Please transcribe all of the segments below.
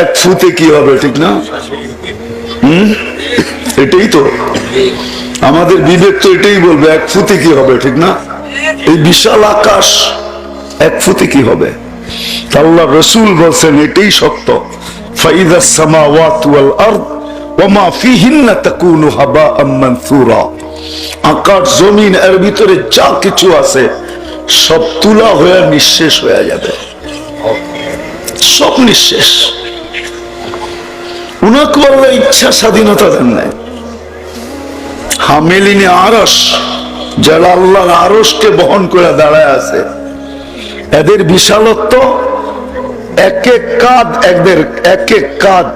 এক ফুতে কি হবে, ঠিক না? হুম? এটাই তো। আমাদের বিবেক তো এটাই বলবে, এক ফুতে কি হবে, ঠিক না? এই বিশাল আকাশ, এক ফুতে কি হবে? আল্লাহ রসুল বলছেন, এটাই সত্য। ফাইদা সামাওয়াত ওয়াল আরদ ওমা ফিহিন্না তাকুনু হাবাআম মানসুরা। আকাশ, জমিন, এর ভিতরে যা কিছু আছে, সব তুলা হয়ে নিঃশেষ হয়ে যাবে। সব নিঃশেষ। উনাকে আল্লাহ ইচ্ছা স্বাধীনতা দেন নাই। হামেলিনে আরস যারা আল্লাহর আরসকে বহন করে দাঁড়ায় আছে, এদের বিশালত্ব এক এক কাদ একদের এক এক কাদ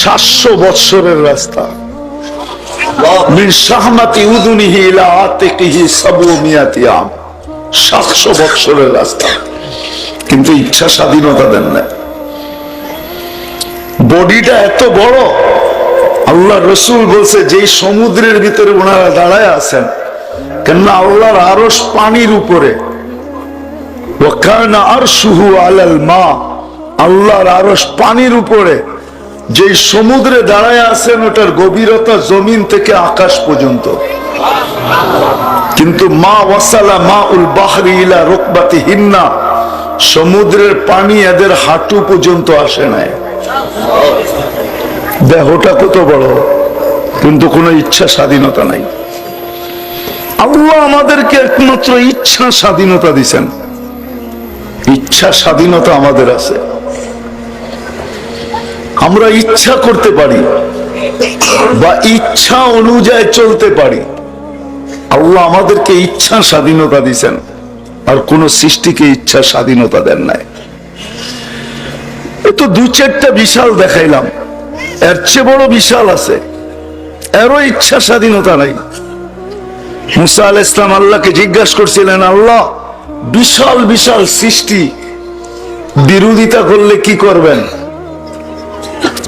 সাতশো বৎসরের রাস্তা। সাতশো বৎসরের রাস্তা। কিন্তু ইচ্ছা স্বাধীনতা দেন না বডিটা এত বড়, আল্লাহ রসুল বলছে যে সমুদ্রের ভিতরে ওনারা দাঁড়ায় আছেন, কেননা আল্লাহর আরস পানির উপরে। আল্লাহর আরস পানির উপরে। যে সমুদ্রে দাঁড়ায় আছেন, ওটার গভীরতা জমিন থেকে আকাশ পর্যন্ত। কিন্তু মা ওয়াসালা মা উল বাহরি ইলা রোকবাতি হিন্না সমুদ্রের পানি এদের হাঁটু পর্যন্ত আসে নাই। দেহটা কত বড়, কিন্তু কোনো ইচ্ছা স্বাধীনতা নাই। আল্লাহ আমাদেরকে একমাত্র ইচ্ছা স্বাধীনতা দিছেন। ইচ্ছা স্বাধীনতা আমাদের আছে। আমরা ইচ্ছা করতে পারি, বা ইচ্ছা অনুযায়ী চলতে পারি। আল্লাহ আমাদেরকে ইচ্ছা স্বাধীনতা দিছেন, আর কোন সৃষ্টিকে ইচ্ছা স্বাধীনতা দেন নাই। তো দু চারটা বিশাল দেখাইলাম। এর চেয়ে বড় বিশাল আছে। এরও ইচ্ছা স্বাধীনতা নাই। মুসা আল ইসলাম আল্লাহকে জিজ্ঞাসা করছিলেন, আল্লাহ, বিশাল বিশাল সৃষ্টি, বিরোধিতা করলে কি করবেন?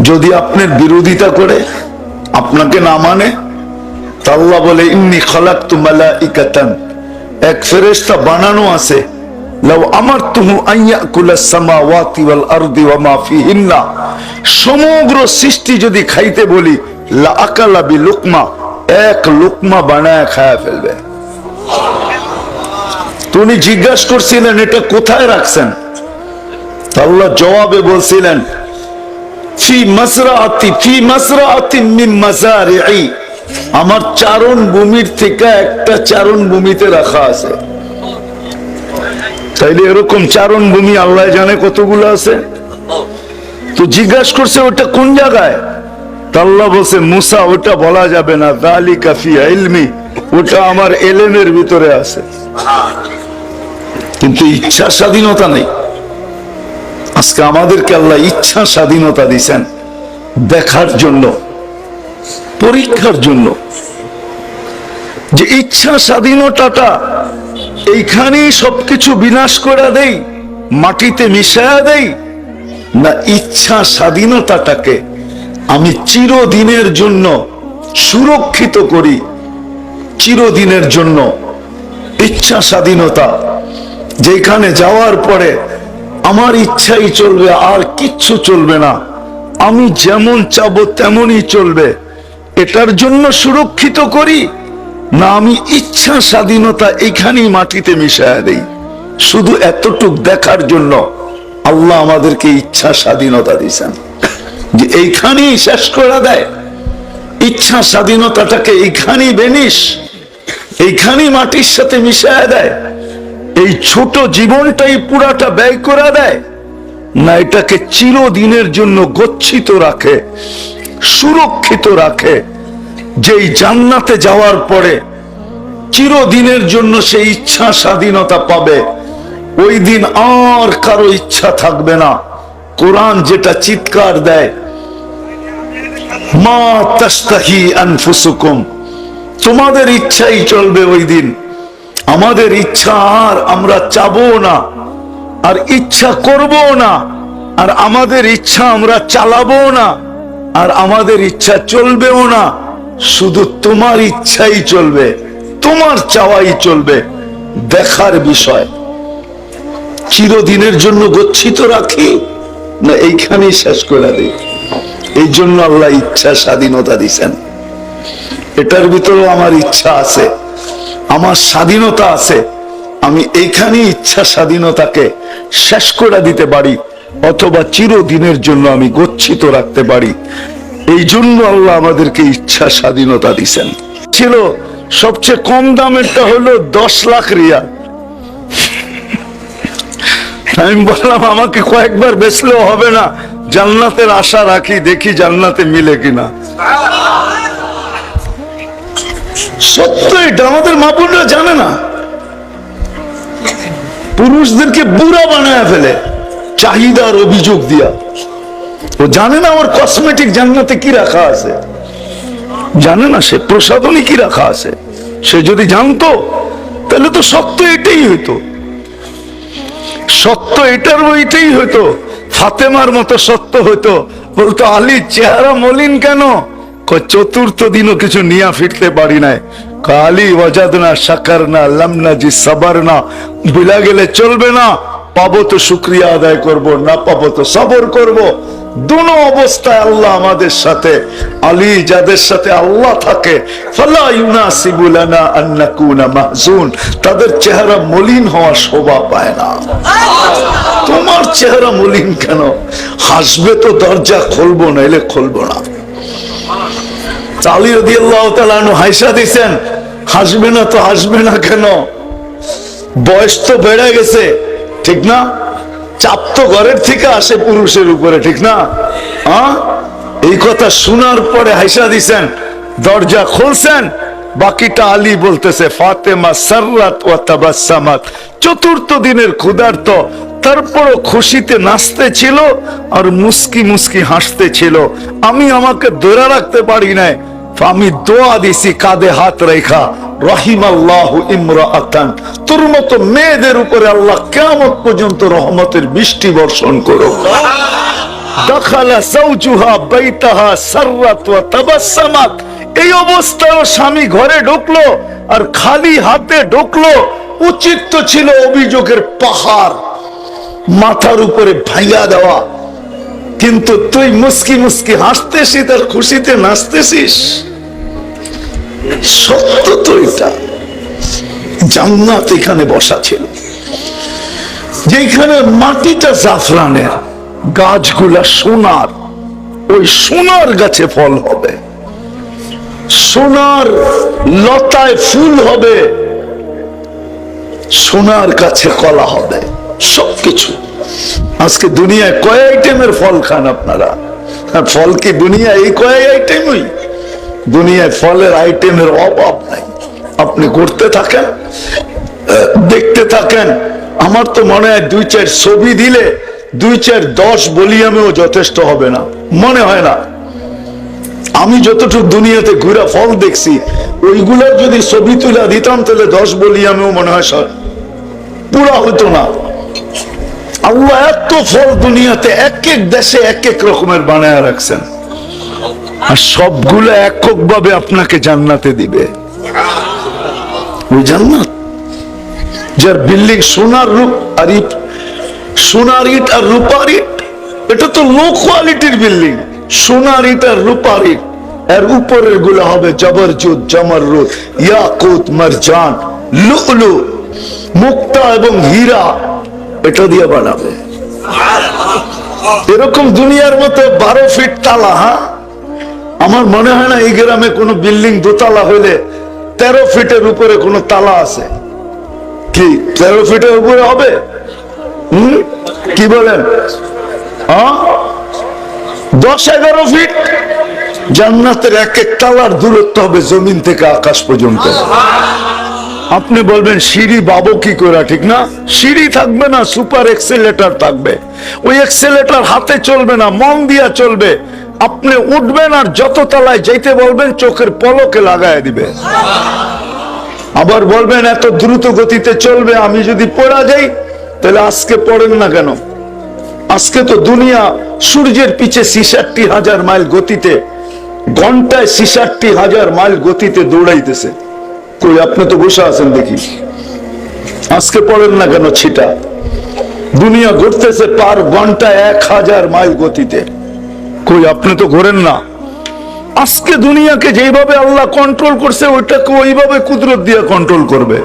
যদি আপনার বিরোধিতা করে আপনাকে না মানে আল্লাহ বলে, ইন্নি খলাক তুমালা ইকাতান এক ফেরেস্তা বানানো আছে। লাউ আমার তুহু আইয়া কুলা সামাওয়াতি ওয়াল আরদি ওয়া মা ফিহিন্না। সমগ্র সৃষ্টি যদি খাইতে বলি, লা আকালা বি লুকমা, এক লুকমা বানায় খায়া ফেলবে। তুমি জিজ্ঞাসা করছিলেন, এটা কোথায় রাখছেন? আল্লাহ জবাবে বলছিলেন, ফি মাসরাআতি ফি মাসরাআতি মিন মাজারি'i আমার চারণ ভূমির থেকে একটা চারণ ভূমিতে রাখা আছে। তাইলে এরকম চারণ ভূমি আল্লাহ জানে কতগুলো আছে? তো জিজ্ঞাসা করছে, ওটা কোন জায়গায়? বলছে, মুসা, ওটা বলা যাবে না। দালি কাফি ওটা আমার এলেমের ভিতরে আছে। কিন্তু ইচ্ছা স্বাধীনতা নেই। আজকে আমাদেরকে আল্লাহ ইচ্ছা স্বাধীনতা দিছেন দেখার জন্য, পরীক্ষার জন্য। যে ইচ্ছা স্বাধীনতাটা এইখানেই সবকিছু বিনাশ করে দেই, মাটিতে মিশায়া দেই। না ইচ্ছা স্বাধীনতাটাকে আমি চিরদিনের জন্য সুরক্ষিত করি, চিরদিনের জন্য ইচ্ছা স্বাধীনতা। যেখানে যাওয়ার পরে আমার ইচ্ছাই চলবে, আর কিচ্ছু চলবে না। আমি যেমন চাবো তেমনই চলবে। এটার জন্য সুরক্ষিত করি না, আমি ইচ্ছা স্বাধীনতা এইখানেই মাটিতে মিশায়া দেই। শুধু এতটুক দেখার জন্য আল্লাহ আমাদেরকে ইচ্ছা স্বাধীনতা দিয়েছেন। যে এইখানেই শেষ করে দেয়। ইচ্ছা স্বাধীনতাটাকে এইখানেই বেনিস, এইখানেই মাটির সাথে মিশায়া দেয়। এই ছোট জীবনটাই পুরাটা ব্যয় করে দেয়। না, এটাকে চিরদিনের জন্য গচ্ছিত রাখে, সুরক্ষিত রাখে। যেই জান্নাতে যাওয়ার পরে চিরদিনের জন্য সেই ইচ্ছা স্বাধীনতা পাবে, ওই দিন আর কারও ইচ্ছা থাকবে না। কোরআন যেটা চিৎকার দেয়, মা তাস্তাহি আনফুসুকুম, তোমাদের ইচ্ছাই চলবে ওই দিন। আমাদের ইচ্ছা আর আমরা চাবো না, আর ইচ্ছা করব না, আর আমাদের ইচ্ছা আমরা চালাবো না, আর আমাদের ইচ্ছা চলবেও না। শুধু তোমার ইচ্ছাই চলবে, তোমার চাওয়াই চলবে, দেখার বিষয়। চিরদিনের জন্য গচ্ছিত রাখি, না এইখানেই শেষ করে দিই। এই জন্য আল্লাহ ইচ্ছা স্বাধীনতা দিছেন। এটার ভিতরেও আমার ইচ্ছা আছে, আমার স্বাধীনতা আছে। আমি এইখানে ইচ্ছা স্বাধীনতাকে শেষ করে দিতে পারি, অথবা চিরদিনের জন্য আমি গচ্ছিত রাখতে পারি। এই জন্য আল্লাহ আমাদেরকে ইচ্ছা স্বাধীনতা দিছেন। ছিল সবচেয়ে কম দামেরটা হলো দশ লাখ রিয়াল। আমি বললাম, আমাকে কয়েকবার বেচলেও হবে না। জান্নাতের আশা রাখি, দেখি জান্নাতে মিলে কিনা। সত্য এটা আমাদের মাপুররা জানে না। পুরুষদেরকে বুড়া বানায় ফেলে, চাহিদার অভিযোগ দিয়া। ও জানে না আমার কসমেটিক জান্নাতে কি রাখা আছে? জানে না সে প্রসাধনী কি রাখা আছে? সে যদি জানতো, তাহলে তো সত্য এটাই হইতো। সত্য এটার ওইটাই হইতো, ফাতেমার মতো সত্য হইতো। বলতো আলী চেহারা মলিন কেন? চতুর্থ দিনও কিছু নিয়া ফিরতে পারি নাই। ওয়াজাদ না সাকার না লামনা জি সাবার না বিলা গেলে চলবে না। পাবো তো শুক্রিয়া আদায় করব, না পাবো তো সবর করব। দুনো অবস্থায় আল্লাহ আমাদের সাথে, আলী যাদের সাথে আল্লাহ থাকে তাদের চেহারা মলিন হওয়ার শোভা পায় না। তোমার চেহারা মলিন কেন? হাসবে তো দরজা খুলবো না এলে খুলবো না। চালি রদি আল্লাহ হাইসা দিছেন, হাসবে না তো হাসবে না কেন? বয়স তো বেড়ে গেছে, ঠিক না? চাপ তো ঘরের থেকে আসে পুরুষের উপরে, ঠিক না? এই কথা শোনার পরে হাইসা দিছেন, দরজা খুলছেন, বাকিটা আলী বলতেছে, ফাতেমা সাররাত ও তাবাসামাত। চতুর্থ দিনের ক্ষুধার্ত, তারপরও খুশিতে নাচতে ছিল আর মুস্কি মুস্কি হাসতে ছিল। আমি আমাকে ধরে রাখতে পারি নাই, আমি দোয়া দিছি, কাঁধে হাত রেখা। রহিম আল্লাহ ইমরাতান তোর মতো মেয়েদের উপরে আল্লাহ কেমন পর্যন্ত রহমতের বৃষ্টি বর্ষণ করো এই স্বামী ঘরে ঢুকলো আর খালি হাতে ঢুকলো। উচিত তো ছিল অভিযোগের পাহাড় মাথার উপরে ভাইয়া দেওয়া। কিন্তু তুই মুস্কি মুস্কি হাসতেছিস আর খুশিতে নাচতেছিস। সত্য তো এটা জান্নাত এখানে বসা ছিল। যেখানে মাটিটা জাফরানের, গাছগুলা সোনার, ওই সোনার গাছে ফল হবে। সোনার লতায় ফুল হবে। সোনার কাছে কলা হবে। সবকিছু। আজকে দুনিয়ায় কয় আইটেমের ফল খান আপনারা? ফল কি দুনিয়া এই কয় আইটেমই? দুনিয়ায় ফলের আইটেমের অভাব নাই। আপনি করতে থাকেন দেখতে থাকেন। আমার তো মনে হয় দুই চার ছবি দিলে দুই চার দশ বলিয়ামেও যথেষ্ট হবে না। মনে হয় না। আমি যতটুকু দুনিয়াতে ঘুরা ফল দেখছি ওইগুলোর যদি ছবি তুলে দিতাম, তাহলে দশ বলিয়ামেও মনে হয় সর পুরা হতো না। আল্লাহ এত ফল দুনিয়াতে এক এক দেশে এক এক রকমের বানায় রাখছেন। আর সবগুলো একক ভাবে আপনাকে জান্নাতে দিবে। ওই জান্নাত? যার বিল্ডিং সোনার রূপ আর ইট, সোনার ইট আর রূপার ইট, এটা তো লো কোয়ালিটির বিল্ডিং। সোনার ইট আর রূপার ইট, এর উপরেরগুলো হবে জবরজুদ জমররুদ ইয়াকুত, মারজান, লুলু, মুক্তা এবং হীরা, এটা দিয়ে বানাবে। এরকম দুনিয়ার মতো বারো ফিট তালা হ্যাঁ? আমার মনে হয় না এই গ্রামে কোনো বিল্ডিং দোতলা হইলে তেরো ফিটের উপরে কোনো তালা আছে। কি, তেরো ফিটের উপরে হবে? হুম? কি বলেন? দশ, এগারো ফিট? জান্নাতের এক এক তালার দূরত্ব হবে জমিন থেকে আকাশ পর্যন্ত। আপনি বলবেন, সিঁড়ি বাবু কি করে, ঠিক না? সিঁড়ি থাকবে না, সুপার এক্সেলেটার থাকবে। ওই এক্সেলেটার হাতে চলবে না, মন দিয়া চলবে। আপনি উঠবেন আর যত তলায় যেতে বলবেন, চোখের পলকে লাগায় দিবে। আবার বলবেন, এত দ্রুত গতিতে চলবে, আমি যদি পড়া যাই, তাহলে আজকে পড়েন না কেন? আজকে তো দুনিয়া সূর্যের পিছে ছিষট্টি হাজার মাইল গতিতে, ঘন্টায় ছিষট্টি হাজার মাইল গতিতে দৌড়াইতেছে। কই, আপনি তো বসে আছেন দেখি। আজকে পড়েন না কেন ছিটা? দুনিয়া ঘুরতেছে পার ঘণ্টা এক হাজার মাইল গতিতে। কই? আপনি তো ঘোরেন না। আজকে দুনিয়াকে যেভাবে আল্লাহ কন্ট্রোল করছে, ওইটাকে ওইভাবে কুদরত দিয়ে কন্ট্রোল করবে।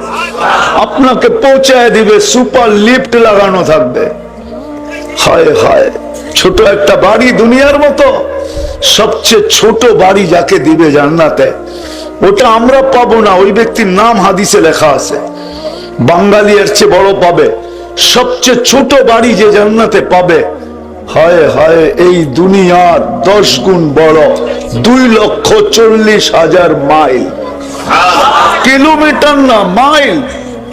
আপনাকে পৌঁছায় দিবে সুপার লিফট লাগানো থাকবে। হায় হায়, ছোট একটা বাড়ি দুনিয়ার মতো, সবচেয়ে ছোট বাড়ি যাকে দিবে জান্নাতে, ওটা আমরা পাবো না। ওই ব্যক্তির নাম হাদিসে লেখা আছে। বাঙালি এর চেয়ে বড় পাবে। সবচেয়ে ছোট বাড়ি যে জান্নাতে পাবে হায় হায়, এই দুনিয়ার দশ গুণ বড়, দুই লক্ষ চল্লিশ হাজার মাইল। কিলোমিটার না মাইল,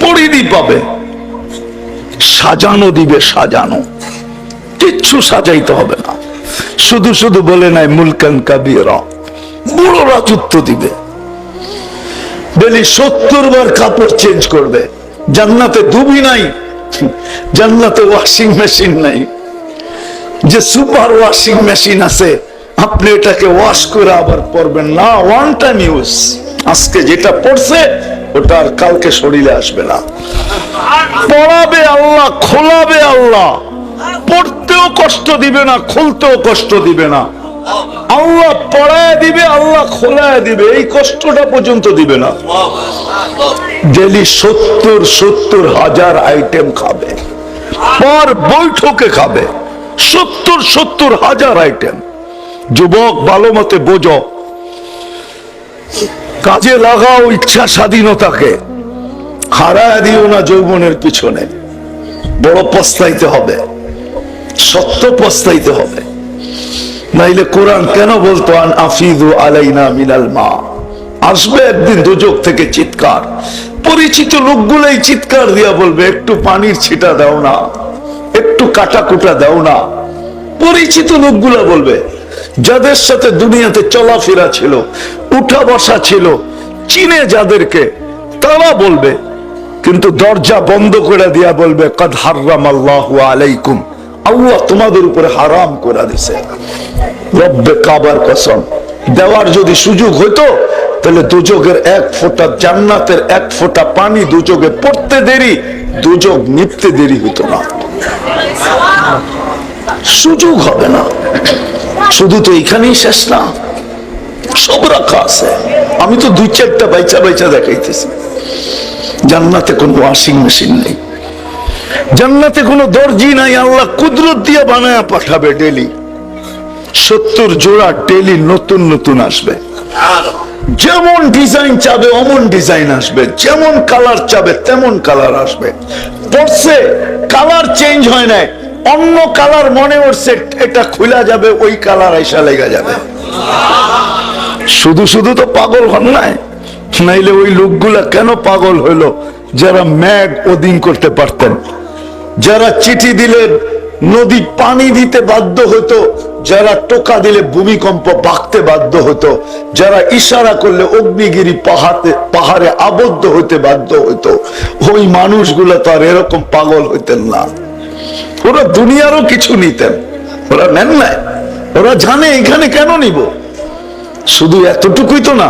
পরিধি পাবে। সাজানো দিবে সাজানো। কিচ্ছু সাজাইতে হবে না। শুধু শুধু বলে নাই, মুলকান কাবিরা বড় রাজত্ব দিবে। ডেলি সত্তর বার কাপড় চেঞ্জ করবে। জান্নাতে দুবি নাই, জান্নাতে ওয়াশিং মেশিন নাই। যে সুপার ওয়াশিং মেশিন আছে, আপনি এটাকে ওয়াশ করে আবার পরবেন। না ওয়ান টাইম ইউজ আজকে যেটা পড়ছে ওটা আর কালকে শরীরে আসবে না। পড়াবে আল্লাহ, খোলাবে আল্লাহ। পড়তেও কষ্ট দিবে না, খুলতেও কষ্ট দিবে না। আল্লাহ পড়ায় দিবে, আল্লাহ খোলায় দিবে। এই কষ্টটা পর্যন্ত দিবে না। ডেলি সত্তর সত্তর হাজার আইটেম খাবে। পর বৈঠকে খাবে। সত্তর সত্তর হাজার আইটেম যুবক, ভালো মতে বোঝো। কাজে লাগাও ইচ্ছা স্বাধীনতাকে। হারায় দিও না যৌবনের পিছনে। বড় পস্তাইতে হবে। সত্য পস্তাইতে হবে। নাইলে কোরআন কেন বলতো, আন আফিদু আলাইনা মিনাল মা আসবে একদিন দুজক থেকে চিৎকার। পরিচিত লোকগুলাই চিৎকার দিয়া বলবে, একটু পানির ছিটা দাও না। একটু কাটা কুটা দাও না। পরিচিত লোকগুলা বলবে, যাদের সাথে দুনিয়াতে চলাফেরা ছিল, উঠা বসা ছিল, চিনে যাদেরকে, তারা বলবে, কিন্তু দরজা বন্ধ করে দিয়া বলবে, কদ হারাম আল্লাহ আলাইকুম, আল্লাহ তোমাদের উপরে হারাম করে দিছে। রব্বে কাবার কসম, দেওয়ার যদি সুযোগ হইতো, তাহলে দুযোগের এক ফোঁটা জান্নাতের এক ফোঁটা পানি দুযোগে পড়তে দেরি দুযোগ নিপতে দেরি হইতো না। সুযোগ হবে না। শুধু তো এখানেই শেষ না, সব রাখা আছে। আমি তো দুই চারটা বাইচা বাইচা দেখাইতেছি। জান্নাতে কোনো ওয়াশিং মেশিন নেই। জান্নাতে কোনো দর্জি নাই, আল্লাহ কুদরত দিয়ে বানায় পাঠাবে ডেলি সত্তর জোড়া ডেলি নতুন নতুন আসবে। যেমন ডিজাইন চাবে, অমন ডিজাইন আসবে। যেমন কালার চাবে, তেমন কালার আসবে। পড়ছে কালার চেঞ্জ হয় নাই। অন্য কালার মনে উঠছে, এটা খুলা যাবে, ওই কালার আইসা লেগে যাবে। শুধু শুধু তো পাগল হন নাই, নাইলে ওই লোকগুলা কেন পাগল হইল? যারা ম্যাগ ওদিন করতে পারতেন। যারা চিঠি দিলেন নদী পানি দিতে বাধ্য হতো যারা টোকা দিলে ভূমিকম্প বাঁকতে বাধ্য হতো, যারা ইশারা করলে অগ্নিগিরি পাহাড়ে পাহাড়ে আবদ্ধ হতে বাধ্য হতো ওই মানুষগুলো তো আর এরকম পাগল হইতেন না। ওরা দুনিয়ারও কিছু নিতেন, ওরা নেন না ওরা জানে এখানে কেন নিব। শুধু এতটুকুই তো না,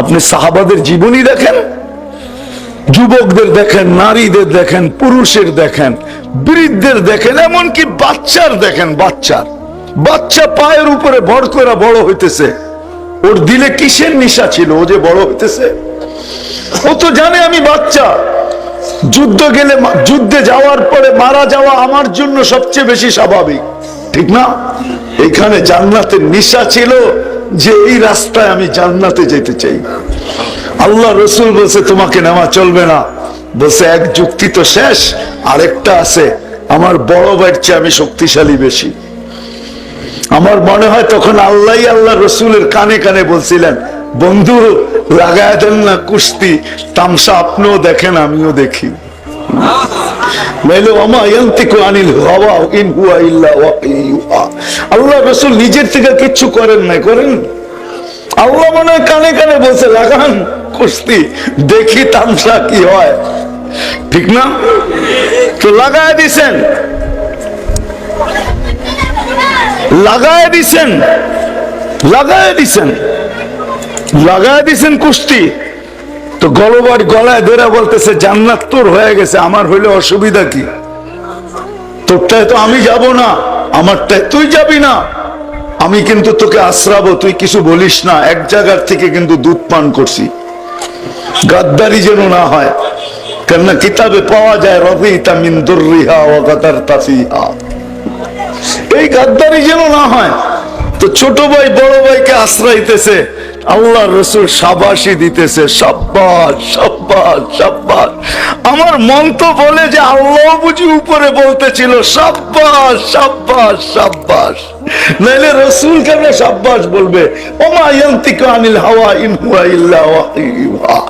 আপনি সাহাবাদের জীবনী দেখেন, যুবকদের দেখেন, নারীদের দেখেন, পুরুষের দেখেন বৃদ্ধদের দেখেন, এমনকি বাচ্চার দেখেন, বাচ্চার। বাচ্চা পায়ের উপরে ভর করে বড় হইতেছে। ওর দিলে কিসের নিশা ছিল? ও যে বড় হইতেছে। ও তো জানে আমি বাচ্চা। যুদ্ধ গেলে যুদ্ধে যাওয়ার পরে মারা যাওয়া আমার জন্য সবচেয়ে বেশি স্বাভাবিক। ঠিক না? এখানে জান্নাতের নিশা ছিল যে এই রাস্তায় আমি জান্নাতে যেতে চাই। আল্লাহ রসুল বলছে, তোমাকে নেওয়া চলবে না। বলছে, এক যুক্তি তো শেষ, আরেকটা আছে। আমার বড় চেয়ে আমি শক্তিশালী বেশি। আমার মনে হয় তখন আল্লাহ আল্লাহ রসুলের কানে কানে বলছিলেন, বন্ধু লাগায় দেন না কুস্তি, তামসা আপনিও দেখেন, আমিও দেখি। নাইলে ওমা ইয়ান্তিকু আনিল হাওয়া, ইন হুয়া ইল্লা ওয়াহিয়ুহা। আল্লাহ রসুল নিজের থেকে কিচ্ছু করেন নাই, করেন? আল্লাহ মনে হয় কানে কানে বলছে লাগান কুস্তি, দেখি তামসা কি হয়। ঠিক না? তো লাগায় দিছেন। লাগায় দিছেন লাগায় দিছেন লাগায় দিছেন কুস্তি। তো গলবার গলায় ধরে বলতেছে, জান্নাত তোর হয়ে গেছে, আমার হইলে অসুবিধা কি? তোরটায় তো আমি যাব না, আমারটায় তুই যাবি না। আমি কিন্তু তোকে আশ্রাবো, তুই কিছু বলিস না, এক জায়গার থেকে কিন্তু দুধ পান করছি। গাদ্দারি যেন না হয়, কেননা কিতাবে পাওয়া যায় রবি তামিন দুর্রিহা ও গাদার তাফিহা এই গাদ্দারি যেন না হয়। তো ছোট ভাই, বড় ভাইকে আশ্রয়তেছে আল্লাহ রসুল সাবাসি দিতেছে, সাব্বাস সাব্বাস সাব্বাস। আমার মন তো বলে যে আল্লাহ বুঝি উপরে বলতেছিল, সাব্বাস সাব্বাস সাব্বাস। নাইলে রসুল কেন সাব্বাস বলবে? ওমা ইয়ান্তিকা আনিল হাওয়া ইন হুয়া ইল্লা ওয়াহিয়ুহা।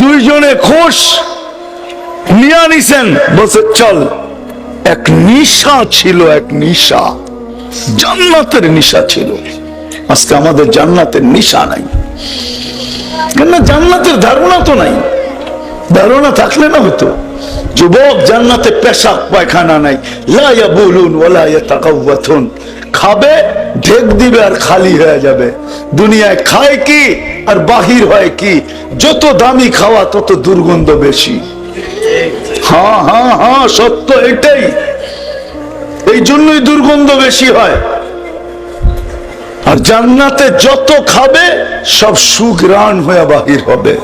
দুইজনে খুশ, নিয়া নিছেন, বলছে, চল। এক নিশা ছিল, এক নিশা। জান্নাতের নিশা ছিল। আজকে আমাদের জান্নাতের নিশা নাই। কেন জান্নাতের ধারণা তো নাই। ধারণা থাকলে না হতো। যুবক জান্নাতে পেশাক পায়খানা নাই। লাইয়া বলুন ওলাইয়া তাকাউবাথুন খাবে, ঢেক দিবে আর খালি হয়ে যাবে। দুনিয়ায় খায় কি আর বাহির হয় কি? যত দামি খাওয়া, তত দুর্গন্ধ বেশি। হ্যাঁ হ্যাঁ হ্যাঁ সত্য এটাই। এই জন্যই দুর্গন্ধ বেশি হয়। আর জান্নাতে যত খাবে সব সুগ্রাণ হয়ে বাহির হবে।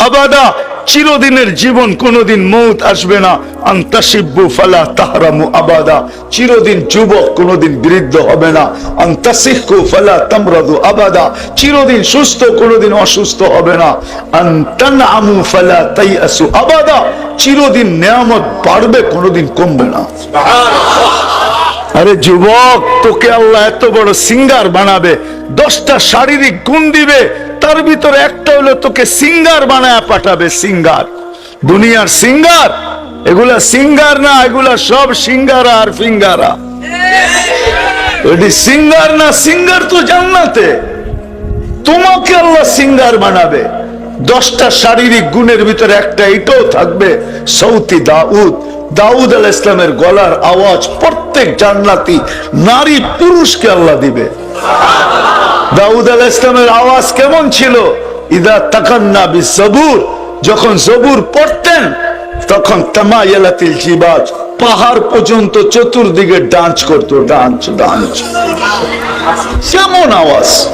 আবাদা। চিরদিনের জীবন কোনোদিন মৌত আসবে না। আন্তাসিব্বু ফালা তাহরামু আবাদা। চিরদিন যুবক কোনোদিন বৃদ্ধ হবে না। আন্তাসিহু ফালা তামরাদু আবাদা। চিরদিন সুস্থ কোনোদিন অসুস্থ হবে না। আন্তানআমু ফালা তাইয়াসু আবাদা। চিরদিন নেয়ামত বাড়বে, কোনোদিন কমবে না। আরে যুবক, তোকে আল্লাহ এত বড় সিঙ্গার বানাবে, দশটা শারীরিক গুণ দিবে, তার ভিতরে একটা হলো তোকে সিঙ্গার বানায় পাঠাবে, সিঙ্গার। দুনিয়ার সিঙ্গার, এগুলা সিঙ্গার না, এগুলা সব সিঙ্গারা আর ফিঙ্গারা। ওটি সিঙ্গার না, সিঙ্গার তো জান্নাতে। তোমাকে আল্লাহ সিঙ্গার বানাবে। দশটা শারীরিক গুণের ভিতরে একটা এটাও থাকবে, সৌতি দাউদ। দাউদ আল ইসলামের গলার আওয়াজ প্রত্যেক জান্নাতি নারী পুরুষকে আল্লাহ দিবে। দাউদ আল ইসলামের আওয়াজ কেমন ছিল? ইদা তাকান্না বি সবুর যখন সবুর পড়তেন, তখন তামায়ালাতিল জিবাজ, পাহাড় পর্যন্ত চতুর্দিকে ডান্স করতো, ডান্স ডান্স। কেমন আওয়াজ?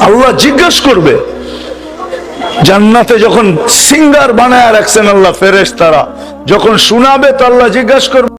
আল্লাহ জিজ্ঞেস করবে। জান্নাতে যখন সিঙ্গার বানায় রাখছেন আল্লাহ ফেরেস তারা যখন শোনাবে তো আল্লাহ জিজ্ঞাসা করবে